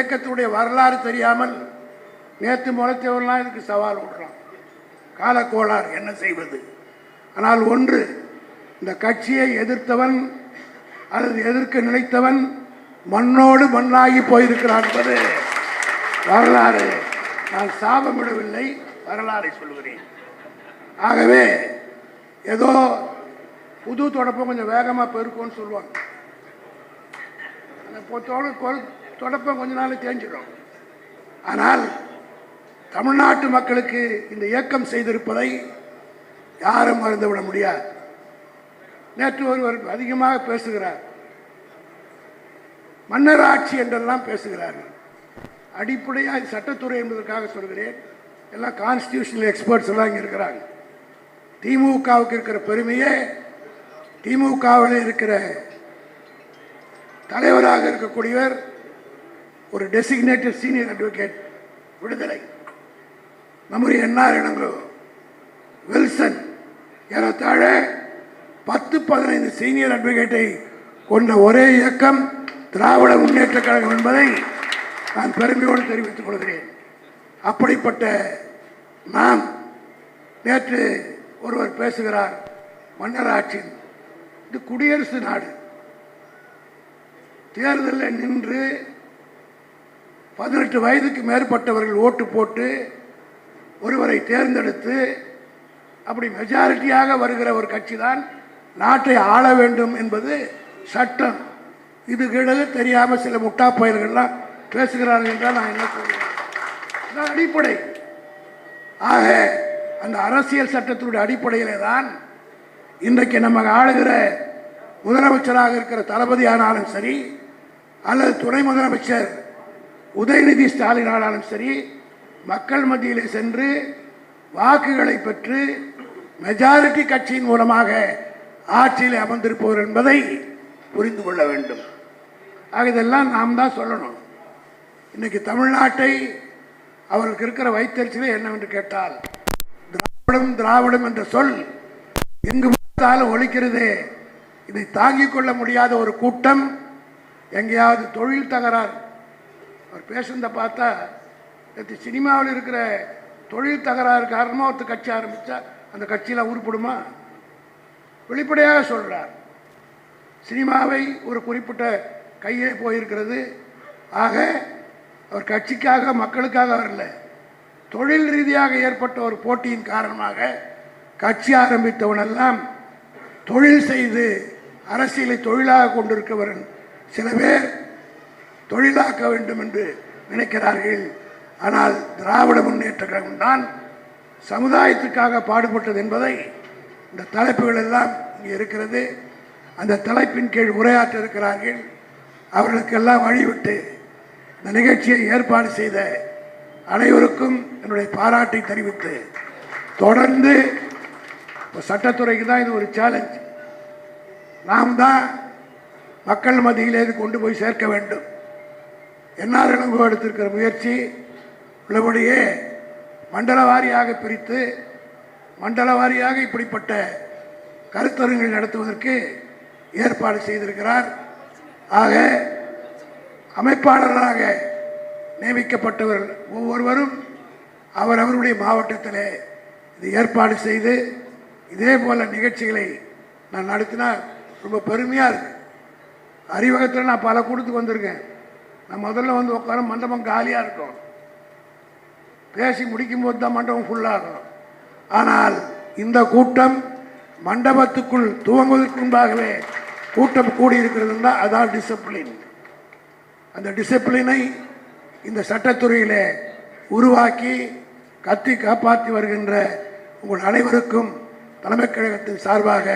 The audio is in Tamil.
இயக்கத்துடைய வரலாறு தெரியாமல் நேற்று முளைத்தவர்களாம் இதுக்கு சவால் விடுறான். காலக்கோளாறு என்ன செய்வது? ஆனால் ஒன்று இந்த கட்சியை எதிர்த்தவன் அல்லது எதிர்க்க நினைத்தவன் மண்ணோடு மண்ணாகி போயிருக்கிறான் என்பது வரலாறு. நான் சாபமிடவில்லை வரலாறை சொல்கிறேன் ஆகவே ஏதோ புது தொடப்பம் கொஞ்சம் வேகமாக பெருக்கும்னு சொல்லுவாங்க. அந்த பொ- தொடப்பம் கொஞ்ச நாள் தேஞ்சிடும். ஆனால் தமிழ்நாட்டு மக்களுக்கு இந்த இயக்கம் செய்திருப்பதை யாரும் மறந்துவிட முடியாது. நேற்று ஒருவர் அதிகமாக பேசுகிறார். மன்னர் ஆட்சி என்றெல்லாம் பேசுகிறார்கள். அடிப்படையாக சட்டத்துறை என்பதற்காக சொல்கிறேன். எல்லாம் கான்ஸ்டியூஷனல் எக்ஸ்பர்ட்ஸ் எல்லாம் இங்கே இருக்கிறாங்க. திமுகவுக்கு இருக்கிற பெருமையே திமுகவில் இருக்கிற தலைவராக இருக்கக்கூடியவர் ஒரு டெசிக்னேட்டட் சீனியர் அட்வொகேட் விடுதலை. நம்முடைய என்ஆர் இனங்களோ வில்சன் ஏறத்தாழ பத்து பதினைந்து சீனியர் அட்வொகேட்டை கொண்ட ஒரே இயக்கம் திராவிட முன்னேற்ற கழகம் என்பதை நான் பெருமையோடு தெரிவித்துக் கொள்கிறேன். அப்படிப்பட்ட நாம் நேற்று ஒருவர் பேசுகிறார் மன்னராட்சி இது குடியரசு நாடு. தேர்தலில் நின்று பதினெட்டு வயதுக்கு மேற்பட்டவர்கள் ஓட்டு போட்டு ஒருவரை தேர்ந்தெடுத்து அப்படி மெஜாரிட்டியாக வருகிற ஒரு கட்சி தான் நாட்டை ஆள வேண்டும் என்பது சட்டம். இது கிடது தெரியாமல் சில முட்டா பயிர்கள்லாம் பேசுகிறார்கள் என்றால் நான் என்ன சொல்கிறேன் அடிப்படை. ஆக அந்த அரசியல் சட்டத்தினுடைய அடிப்படையிலே தான் இன்றைக்கு நம்ம ஆளுகிற முதலமைச்சராக இருக்கிற தளபதி ஆனாலும் சரி அல்லது துணை முதலமைச்சர் உதயநிதி ஸ்டாலின் ஆனாலும் சரி மக்கள் மத்தியிலே சென்று வாக்குகளை பெற்று மெஜாரிட்டி கட்சியின் மூலமாக ஆட்சியில் அமர்ந்திருப்பவர் என்பதை புரிந்து கொள்ள வேண்டும். ஆக இதெல்லாம் நாம் தான் சொல்லணும். இன்னைக்கு தமிழ்நாட்டை அவர்களுக்கு இருக்கிற வைத்தறிச்சலே என்னவென்று கேட்டால் திராவிடம் திராவிடம் என்ற சொல் எங்கு பார்த்தாலும் ஒழிக்கிறதே. இதை தாங்கிக் கொள்ள முடியாத ஒரு கூட்டம் எங்கேயாவது தொழில் தகராறு அவர் பேசுனதை பார்த்தா நேற்று சினிமாவில் இருக்கிற தொழில் தகராறு காரணமாக ஒருத்தர் கட்சி ஆரம்பித்தா அந்த கட்சியில் உருப்படுமா? வெளிப்படையாக சொல்கிறார் சினிமாவை ஒரு குறிப்பிட்ட கையே போயிருக்கிறது. ஆக அவர் கட்சிக்காக மக்களுக்காக வரல. தொழில் ரீதியாக ஏற்பட்ட ஒரு போட்டியின் காரணமாக கட்சி ஆரம்பித்தவனெல்லாம் தொழில் செய்து அரசியலை தொழிலாக கொண்டிருக்கவரன் சில பேர் தொழிலாக்க வேண்டும் என்று நினைக்கிறார்கள். ஆனால் திராவிட முன்னேற்ற கழகம் தான் சமுதாயத்துக்காக பாடுபட்டது என்பதை இந்த தலைப்புகள் எல்லாம் இங்கே இருக்கிறது. அந்த தலைப்பின் கீழ் உரையாற்ற இருக்கிறார்கள். அவர்களுக்கெல்லாம் வழிவிட்டு இந்த நிகழ்ச்சியை ஏற்பாடு செய்த அனைவருக்கும் என்னுடைய பாராட்டை தெரிவித்து தொடர்ந்து சட்டத்துறைக்கு தான் இது ஒரு சேலஞ்ச் நாம் தான் மக்கள் மத்தியிலே இது கொண்டு போய் சேர்க்க வேண்டும். என்ஆர் இளங்கோ எடுத்திருக்கிற முயற்சி உள்ளபடியே மண்டல வாரியாக பிரித்து மண்டல வாரியாக இப்படிப்பட்ட கருத்தரங்களை நடத்துவதற்கு ஏற்பாடு செய்திருக்கிறார். ஆக அமைப்பாளராக நியமிக்கப்பட்டவர்கள் ஒவ்வொருவரும் அவர் அவருடைய மாவட்டத்தில் இது ஏற்பாடு செய்து இதே போல நிகழ்ச்சிகளை நான் நடத்தினால் ரொம்ப பெருமையாக இருக்கு. அறிவகத்தில் நான் பல கூட்டத்துக்கு வந்திருக்கேன். நான் முதல்ல வந்து உட்கார மண்டபம் காலியாக இருக்கும். பேசி முடிக்கும்போது தான் மண்டபம் ஃபுல்லாகும் ஆனால் இந்த கூட்டம் மண்டபத்துக்குள் துவங்குவதற்கு முன்பாகவே கூட்டம் கூடியிருக்கிறதுனா அதான் டிசிப்ளின் அந்த டிசிப்ளினை இந்த சட்டத்துறையிலே உருவாக்கி கத்தி காப்பாற்றி வருகின்ற உங்கள் அனைவருக்கும் தலைமைக் கழகத்தின் சார்பாக